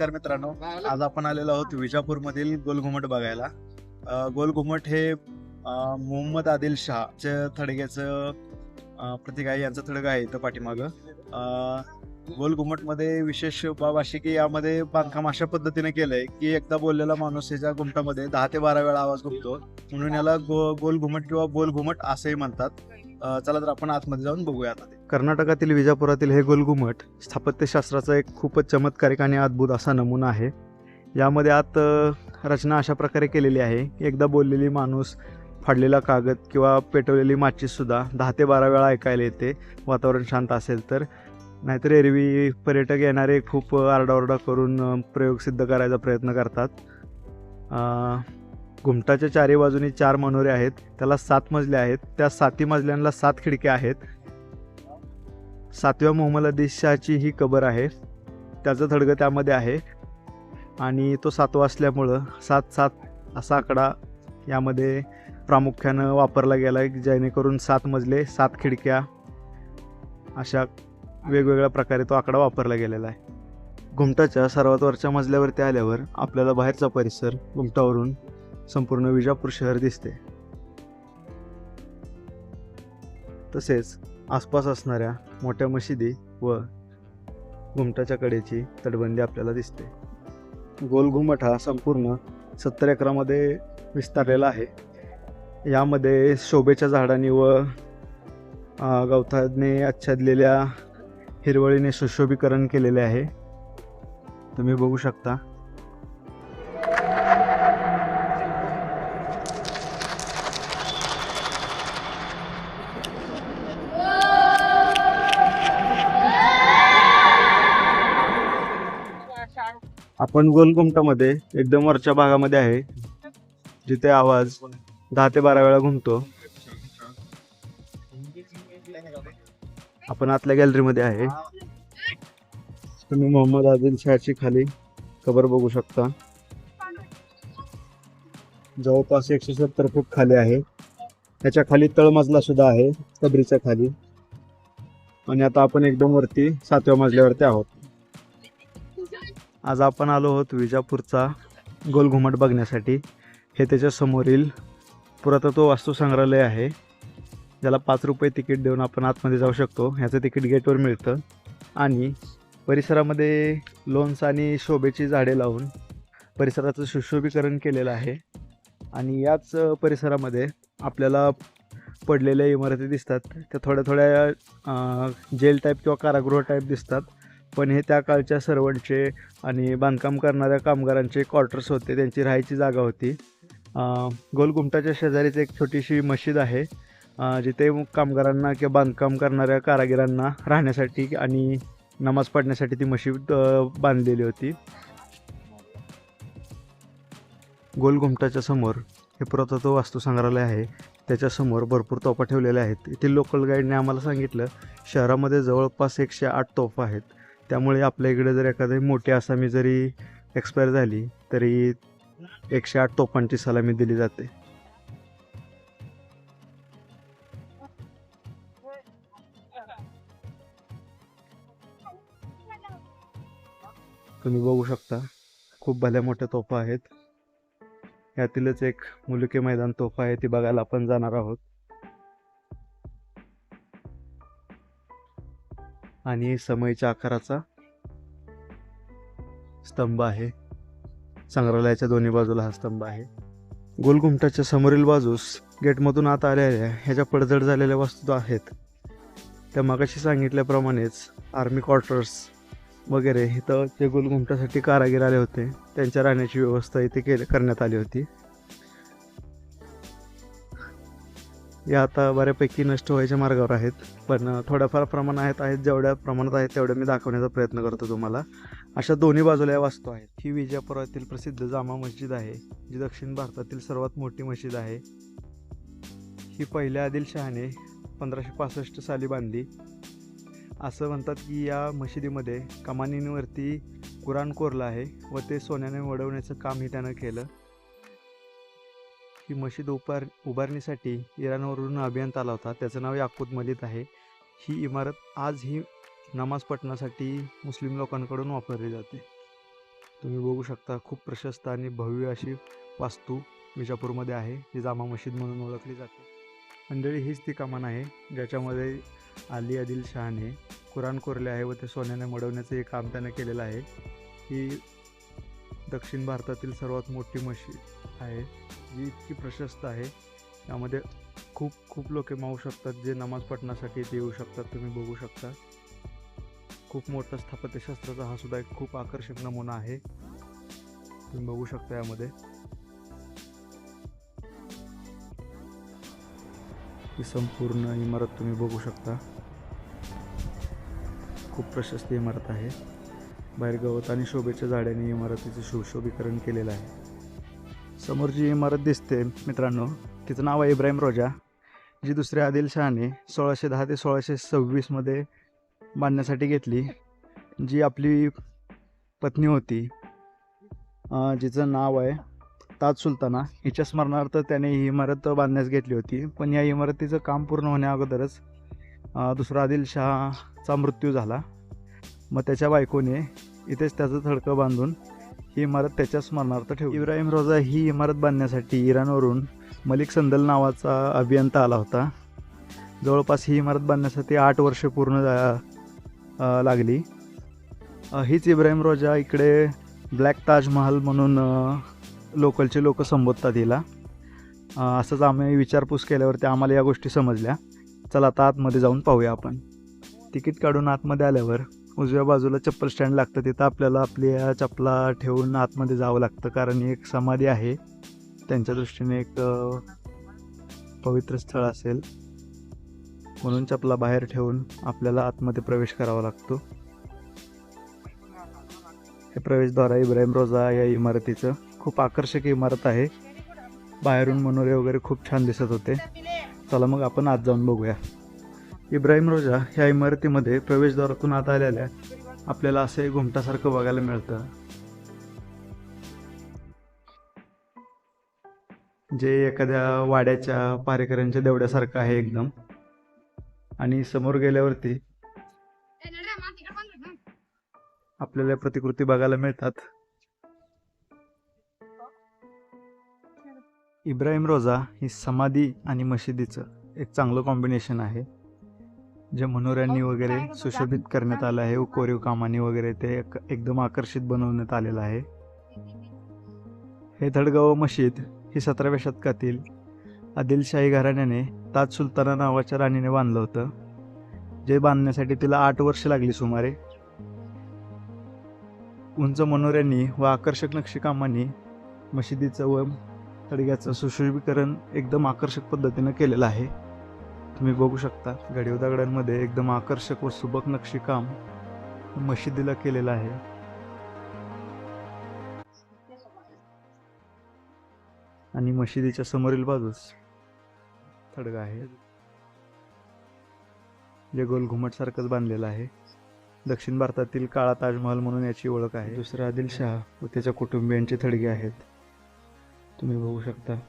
नमस्कार मित्रांनो. आज आपण आलेलो आहोत विजापूर मधील गोलघुमट बघायला. गोलघुमट हे मोहम्मद आदिल शहाच्या थडग्याचं प्रतीक आहे. यांचं थडग आहे इथं पाठीमागं. गोलघुमटमध्ये विशेष बाब अशी की यामध्ये बांधकाम अशा पद्धतीने केलंय की एकदा बोललेला माणूस याच्या घुमटामध्ये दहा ते बारा वेळा आवाज घुमतो म्हणून याला गो गोल घुमट किंवा गोल घुमट असंही म्हणतात. चला तर आपण आतमध्ये जाऊन बघूया आता ते. कर्नाटकातील विजापुरातील हे गोलघुमट स्थापत्यशास्त्राचा एक खूपच चमत्कारिक आणि अद्भुत असा नमुना आहे. यामध्ये आत रचना अशा प्रकारे केलेली आहे. एकदा बोललेली माणूस फाडलेला कागद किंवा पेटवलेली माचीसुद्धा दहा ते बारा वेळा ऐकायला येते. वातावरण शांत असेल तर. नाहीतर एरवी पर्यटक येणारे खूप आरडाओरडा करून प्रयोग सिद्ध करायचा प्रयत्न करतात. घुमटाच्या चारी बाजूनी चार मनोरे आहेत त्याला सात मजले आहेत त्या साती मजल्यांना सात खिडक्या आहेत. सातव्या मोहम्मद अदी शहाची ही कबर आहे त्याचं थडगं त्यामध्ये आहे. आणि तो सातवा असल्यामुळं सात सात असा आकडा यामध्ये प्रामुख्यानं वापरला गेला आहे जेणेकरून सात मजले सात खिडक्या अशा वेगवेगळ्या प्रकारे तो आकडा वापरला गेलेला आहे. घुमटाच्या सर्वात वरच्या मजल्यावरती आल्यावर आपल्याला बाहेरचा परिसर घुमटावरून संपूर्ण विजापूर शहर दिसते. तसेच आसपास असणाऱ्या मोठ्या मशिदी व घुमटाच्या कडेची तटबंदी आपल्याला दिसते. गोल घुमट हा संपूर्ण सत्तर एकरामध्ये विस्तारलेला आहे. यामध्ये शोभेच्या झाडांनी व गवताने आच्छादलेल्या हिरवळीने सुशोभीकरण केलेले आहे. तुम्ही बघू शकता. आपण गोलघुमटामध्ये एकदम वरच्या भागामध्ये आहे. जिथे आवाज दहा ते बारा वेळा घुमतो. आपण आतल्या गॅलरीमध्ये आहे. तुम्ही मोहम्मद आदिल शहाची खाली कबर बघू शकता. जवळपास एकशे सत्तर फूट खाली आहे. त्याच्याखाली तळमजला सुद्धा आहे कबरीच्या खाली. आणि आता आपण एकदम वरती सातव्या मजल्यावरती आहोत. आज आपण आलो आहोत विजापूरचा गोलघुमट बघण्यासाठी. हे त्याच्या समोरील पुरातत्व वास्तू संग्रहालय आहे. ज्याला पाच रुपये तिकीट देऊन आपण आतमध्ये जाऊ शकतो. ह्याचं तिकीट गेटवर मिळतं. आणि परिसरामध्ये लोन्स आणि शोभेची झाडे लावून परिसराचं सुशोभीकरण केलेलं आहे. आणि याच परिसरामध्ये आपल्याला पडलेल्या इमारती दिसतात. त्या थोड्या थोड्या जेल टाईप किंवा कारागृह टाईप दिसतात. पण हे त्या काळच्या सर्वंटचे आणि बांधकाम करणाऱ्या कामगारांचे क्वार्टर्स होते त्यांची राहायची जागा होती. गोलगुमटाच्या शेजारीच एक छोटीशी मशीद आहे जिथे कामगारांना किंवा बांधकाम करणाऱ्या कारागिरांना राहण्यासाठी आणि नमाज पडण्यासाठी ती मशीद बांधलेली होती. गोलघुमटाच्या समोर हे पुरातत्व वास्तू संग्रहालय आहे त्याच्यासमोर भरपूर तोफा ठेवलेल्या आहेत. येथील लोकल गाईडने आम्हाला सांगितलं शहरामध्ये जवळपास एकशे आठ तोफा आहेत. त्यामुळे आपल्या इकडे जर एखादी मोठी आसामी जरी एक्सपायर झाली तरी एकशे आठ तोफांची सलामी दिली जाते. तुम्ही बघू शकता खूप भल्या मोठ्या तोफा आहेत. यातीलच एक मुलुके मैदान तोफा आहे ती बघायला आपण जाणार आहोत. आणि समईच्या आकाराचा स्तंभ आहे. संग्रहालयाच्या दोन्ही बाजूला हा स्तंभ आहे. गोलघुमटाच्या समोरील बाजूस गेटमधून आत आलेल्या ह्याच्या पडझड झालेल्या वस्तू आहेत. त्या मागाशी सांगितल्याप्रमाणेच आर्मी क्वार्टर्स वगैरे इथं जे गोलघुमटासाठी कारागीर आले होते त्यांच्या राहण्याची व्यवस्था इथे केली करण्यात आली होती. या आता बऱ्यापैकी नष्ट व्हायच्या मार्गावर आहेत. पण थोड्याफार प्रमाणात आहेत जेवढ्या प्रमाणात आहेत तेवढ्या मी दाखवण्याचा प्रयत्न करतो तुम्हाला. अशा दोन्ही बाजूला या वास्तू आहेत. ही विजापुरातील प्रसिद्ध जामा मस्जिद आहे जी दक्षिण भारतातील सर्वात मोठी मस्जिद आहे. ही पहिल्या आदिलशहाने पंधराशे पासष्ट साली बांधली. असं म्हणतात की या मशिदीमध्ये कमानींवरती कुराण कोरलं आहे व ते सोन्याने वडवण्याचं कामही त्यानं केलं. ही मशीद उभार उभारणीसाठी इराणवरून अभियान आला होता त्याचं नाव याकूत मलिद आहे. ही इमारत आज ही नमाज पठणासाठी मुस्लिम लोकांकडून वापरली जाते. तुम्ही बघू शकता खूप प्रशस्त आणि भव्य अशी वास्तू विजापूरमध्ये आहे जी जामा मशीद म्हणून ओळखली जाते. मंडळी हीच ती कमान आहे ज्याच्यामध्ये आली आदिल शहाने कुराण कोरले आहे व ते सोन्याने मडवण्याचं हे काम त्याने केलेलं आहे. ही दक्षिण भारतातील सर्वात मोठी मशीद. आहे जी इतकी प्रशस्त आहे. यामध्ये खूप खूप लोक मावू शकतात जे नमाज पठणासाठी इथे येऊ शकतात तुम्ही बघू शकता. खूप मोठा स्थापत्यशास्त्राचा हा सुद्धा एक खूप आकर्षक नमुना आहे. तुम्ही बघू शकता यामध्ये. ही संपूर्ण इमारत तुम्ही बघू शकता. खूप प्रशस्त इमारत आहे. बाहेर गवत आणि शोभेच्या झाडांनी इमारतीचे सुशोभीकरण केलेलं आहे. समोर जी इमारत दिसते मित्रांनो. तिचं नाव आहे इब्राहिम रोजा जी दुसऱ्या आदिलशहाने सोळाशे दहा ते सोळाशे सव्वीसमध्ये बांधण्यासाठी घेतली. जी आपली पत्नी होती जिचं नाव आहे ताज सुलताना. हिच्या स्मरणार्थ त्याने ही इमारत बांधण्यास घेतली होती. पण या इमारतीचं काम पूर्ण होण्या अगोदरच दुसरा आदिलशहाचा मृत्यू झाला. मग त्याच्या बायकोने इथेच त्याचं थडकं बांधून ही इमारत त्याच्या स्मरणार्थ ठेवली. इब्राहिम रोजा ही इमारत बांधण्यासाठी इराणवरून मलिक संदल नावाचा अभियंता आला होता. जवळपास ही इमारत बांधण्यासाठी आठ वर्षे पूर्ण जा- लागली. हीच इब्राहिम रोजा इकडे ब्लॅक ताजमहाल म्हणून लोकलचे लोक संबोधतात हिला. असंच आम्ही विचारपूस केल्यावरती आम्हाला या गोष्टी समजल्या. चला आता आतमध्ये जाऊन पाहूया आपण. तिकीट काढून आतमध्ये आल्यावर उजव्या बाजूला चप्पल स्टँड लागतं तिथं आपल्याला आपल्या चपला ठेवून आतमध्ये जावं लागतं कारण ही एक समाधी आहे. त्यांच्या दृष्टीने एक पवित्र स्थळ असेल. म्हणून चपला बाहेर ठेवून आपल्याला आतमध्ये प्रवेश करावा लागतो. हे प्रवेशद्वार आहे इब्राहिम रोजा या इमारतीचं खूप आकर्षक इमारत आहे. बाहेरून मनोरे वगैरे खूप छान दिसत होते. चला मग आपण आत जाऊन बघूया. इब्राहिम रोजा ह्या इमारतीमध्ये प्रवेशद्वारातून आत आलेल्या आपल्याला असे घुमटासारखं बघायला मिळतं. जे एखाद्या वाड्याच्या पारेकऱ्यांच्या देवड्यासारखं आहे एकदम. आणि समोर गेल्यावरती आपल्याला प्रतिकृती बघायला मिळतात. इब्राहिम रोजा ही समाधी आणि मशिदीचं एक चांगलं कॉम्बिनेशन आहे. जे मनोऱ्यांनी वगैरे सुशोभित करण्यात आलं आहे कोरीव कामाने वगैरे ते एक- एकदम आकर्षित बनवण्यात आलेलं आहे. हे धडगाव मशीद ही सतराव्या शतकातील आदिलशाही घराण्याने ताज सुलताना नावाच्या राणीने बांधलं होतं. जे बांधण्यासाठी तिला आठ वर्ष लागली सुमारे. उंच मनोऱ्यांनी व आकर्षक नक्षीकामांनी मशिदीचं व तडग्याचं सुशोभीकरण एकदम आकर्षक पद्धतीनं केलेलं आहे. तुम्ही बघू शकता गडीव दगडांमध्ये एकदम आकर्षक व सुबक नक्षीकाम मशिदीला केलेलं आहे. आणि मशिदीच्या समोरील बाजूस थडगा आहे. जे गोल घुमट सारखंच बांधलेलं आहे. दक्षिण भारतातील काळा ताजमहल म्हणून याची ओळख आहे. दुसरा आदिलशाह व त्याच्या कुटुंबियांचे थडगे आहेत. तुम्ही बघू शकता.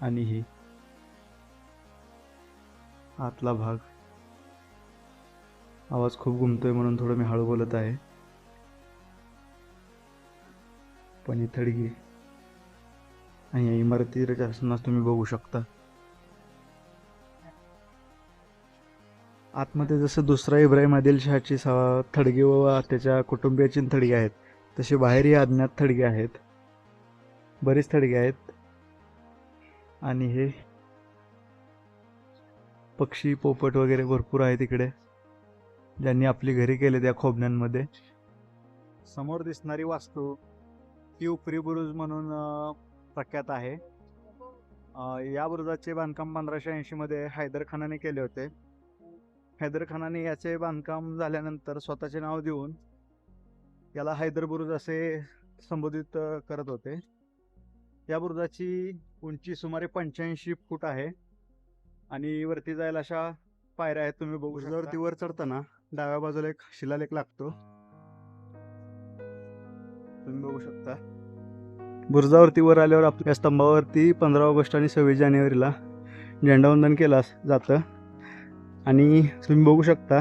आणि ही आतला भाग. आवाज खूप घुमतोय म्हणून थोडं मी हळू बोलत आहे. पण ही थडगी आणि या इमारती रचना तुम्ही बघू शकता. आतमध्ये जसं दुसरा इब्राहिम आदिल शहाची थडगी व त्याच्या कुटुंबियाची थडगी आहेत तसे बाहेरही अज्ञात थडगे आहेत. बरीच थडगे आहेत. आणि हे पक्षी पोपट वगैरे भरपूर आहेत इकडे. ज्यांनी आपली घरी केले त्या खोबण्यांमध्ये. समोर दिसणारी वास्तू ही उपरी बुरुज म्हणून प्रख्यात आहे. या बुरुजाचे बांधकाम पंधराशे ऐंशीमध्ये हैदर खानाने केले होते. हैदर खानाने याचे बांधकाम झाल्यानंतर स्वतःचे नाव देऊन याला हैदर बुरुज असे संबोधित करत होते. या बुरुजाची उंची सुमारे पंच्याऐंशी फूट आहे. आणि वरती जायला अशा पायऱ्या आहेत तुम्ही बघू शकता. वर चढताना डाव्या बाजूला एक शिलालेख लागतो. तुम्ही बघू शकता. बुरुजावरती वर आल्यावर आपल्या स्तंभावरती पंधरा ऑगस्ट आणि सव्वीस जानेवारीला झेंडावंदन केलं जातं. आणि तुम्ही बघू शकता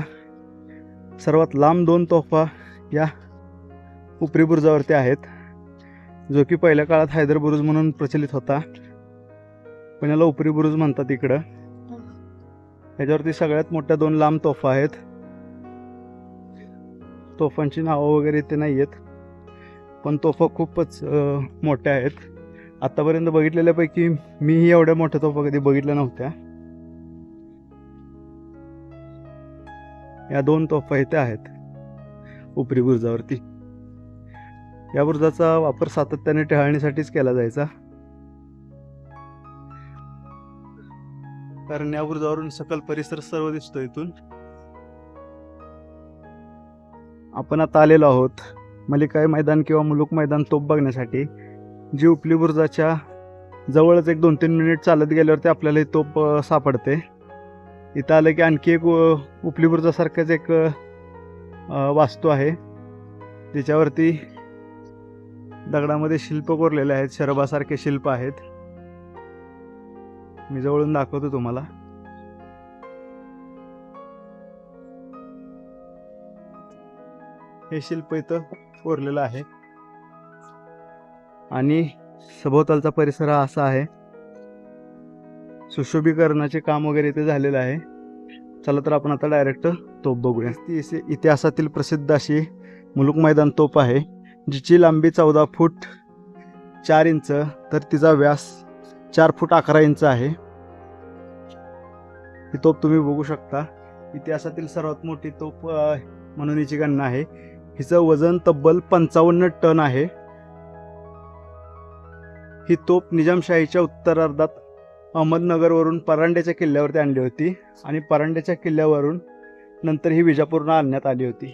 सर्वात लांब दोन तोफा या उपरी बुरुजावरती आहेत जो की पहिल्या काळात हैदर बुरुज म्हणून प्रचलित होता. पण याला उपरी बुरुज म्हणतात इकडं. ह्याच्यावरती सगळ्यात मोठ्या दोन लांब तोफा आहेत. तोफांची नावं वगैरे इथे नाही आहेत. पण तोफा खूपच मोठ्या आहेत. आत्तापर्यंत बघितलेल्यापैकी मीही एवढ्या मोठ्या तोफा कधी बघितल्या नव्हत्या. या दोन तोफा इथे आहेत उपरी बुरुजावरती. या बुरुजाचा वापर सातत्याने टहाळणीसाठीच केला जायचा. कारण या बुरुजावरून सकल परिसर सर्व दिसतो इथून. आपण आता आलेलो आहोत मलिकाई मैदान किंवा मुलुक मैदान तोप बघण्यासाठी जी उपली बुरुजाच्या जवळच एक दोन तीन मिनिट चालत गेल्यावरती आपल्याला ही तोप सापडते. इथं आलं की आणखी एक उपली बुरुजासारखंच एक वास्तू आहे. त्याच्यावरती दगडामध्ये शिल्प कोरलेले आहेत शरबासारखे शिल्प आहेत. मी जवळून दाखवतो तुम्हाला. हे शिल्प इथं कोरलेलं आहे. आणि सभोवतालचा परिसर हा असा आहे. सुशोभीकरणाचे काम वगैरे इथे झालेलं आहे. चला तर आपण आता डायरेक्ट तोप बघूया. ती इतिहासातील प्रसिद्ध अशी मुलुक मैदान तोप आहे जिची लांबी चौदा फूट चार इंच तर तिचा व्यास चार फूट अकरा इंच आहे. ही तोप तुम्ही बघू शकता. इतिहासातील सर्वात मोठी तोप म्हणून हिची गणना आहे. हिचं वजन तब्बल पंचावन्न टन आहे. ही तोप निजामशाहीच्या उत्तरार्धात अहमदनगरवरून परांड्याच्या किल्ल्यावरती आणली होती आणि परांड्याच्या किल्ल्यावरून नंतर ही विजापूरला आणण्यात आली होती.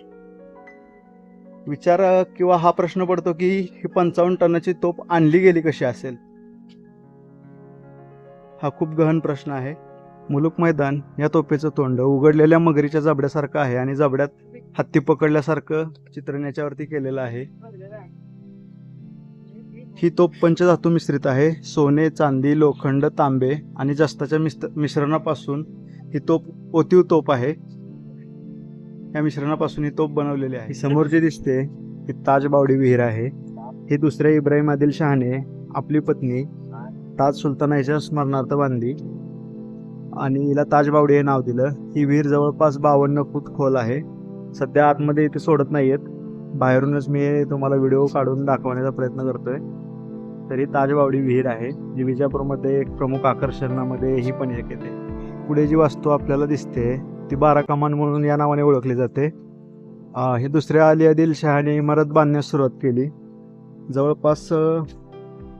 विचार किंवा हा प्रश्न पडतो की ही पंचावन्न टनाची तोप आणली गेली कशी असेल? हा खूप गहन प्रश्न आहे. मुलुक मैदान या तोफेचं तोंड उघडलेल्या मगरीच्या जबड्यासारखं आहे आणि जबड्यात हत्ती पकडल्यासारखं चित्रण याच्यावरती केलेलं आहे. ही तोप पंचधातू मिश्रित आहे. सोने चांदी लोखंड तांबे आणि जस्ताच्या मिस्त मिश्रणापासून ही तोप ओतीव तोप आहे. या मिश्रणापासून ही तोप बनवलेली आहे. समोर जे दिसते ही ताजबावडी विहीर आहे. ही दुसऱ्या इब्राहिम आदिल शहाने आपली पत्नी ताज सुलतानाच्या स्मरणार्थ बांधली. आणि हिला ताजबावडी हे नाव दिलं. ही विहीर जवळपास बावन्न फूट खोल आहे. सध्या आतमध्ये इथे सोडत नाही आहेत बाहेरूनच मी तुम्हाला व्हिडिओ काढून दाखवण्याचा प्रयत्न करतोय. तरी ताजबावडी विहीर आहे. जी विजापूरमध्ये एक प्रमुख आकर्षणामध्ये ही पण एक येते. पुढे जी वास्तू आपल्याला दिसते ती बारा कमान म्हणून या नावाने ओळखली जाते. हे दुसऱ्या अली आदिल शहाने इमारत बांधण्यास सुरुवात केली. जवळपास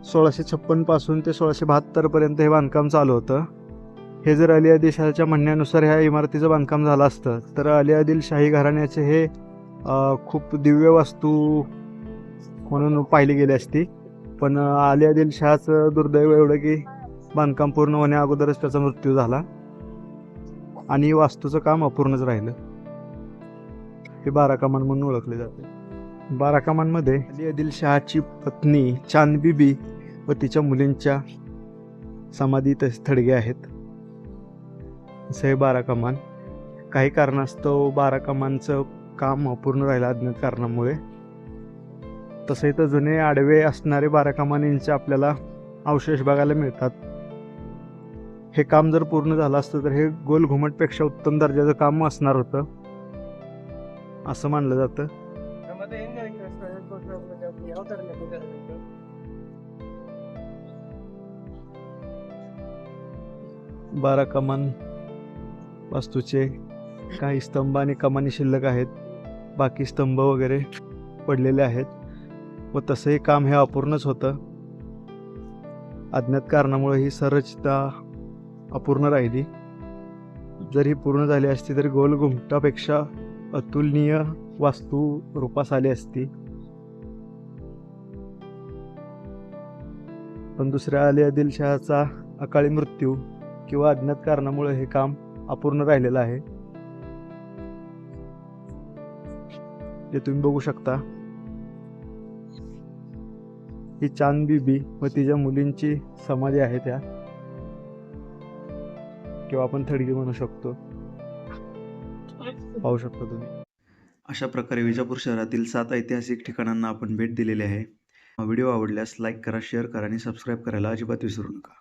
सोळाशे छप्पनपासून ते सोळाशे बहात्तर पर्यंत हे बांधकाम चालू होतं. हे जर अली आदिलशाहच्या म्हणण्यानुसार ह्या इमारतीचं बांधकाम झालं असतं तर अली आदिल शाही घराण्याचे हे खूप दिव्य वास्तू म्हणून पाहिली गेली असती. पण आली अली आदिल शहाचं दुर्दैव एवढं की बांधकाम पूर्ण होण्या अगोदरच त्याचा मृत्यू झाला. आणि वास्तूचं काम अपूर्णच राहिलं. हे बारा कमान म्हणून ओळखले जाते. बारा कमानमध्ये अली आदिल शहाची पत्नी चांदबीबी व तिच्या मुलींच्या समाधी तसे थडगे आहेत. असं बारा कमान. काही कारणास्तव बारा कमानचं काम अपूर्ण राहिलं अज्ञात कारणामुळे. तसे तर जुने आडवे असणारे बारा कमानींचे आपल्याला अवशेष बघायला मिळतात. हे काम जर पूर्ण झालं असतं तर हे गोल घुमटपेक्षा उत्तम दर्जाचं काम असणार होतं. असं मानलं जातं. बारा कमान वास्तूचे काही स्तंभ आणि कमानी शिल्लक आहेत. बाकी स्तंभ वगैरे पडलेले आहेत. व तसंही काम हे अपूर्णच होतं. अज्ञात कारणामुळे ही संरचना अपूर्ण राहिली. जर ही पूर्ण झाली असती तर गोल घुमटापेक्षा अतुलनीय वास्तू रूपास आली असती. पण दुसऱ्या आली आदिलशहाचा अकाळी मृत्यू किंवा अज्ञात कारणामुळे हे काम अपूर्ण राहिलेलं आहे. जे तुम्ही बघू शकता ही चांद बीबी व तिच्या मुलींची समाधी आहे त्या. किंवा आपण थडगी म्हणू शकतो. पाहू शकता तुम्ही. अशा प्रकारे विजापूर शहरातील सात ऐतिहासिक ठिकाणांना आपण भेट दिलेली आहे. व्हिडिओ आवडल्यास लाईक करा शेअर करा आणि सबस्क्राईब करायला अजिबात विसरू नका.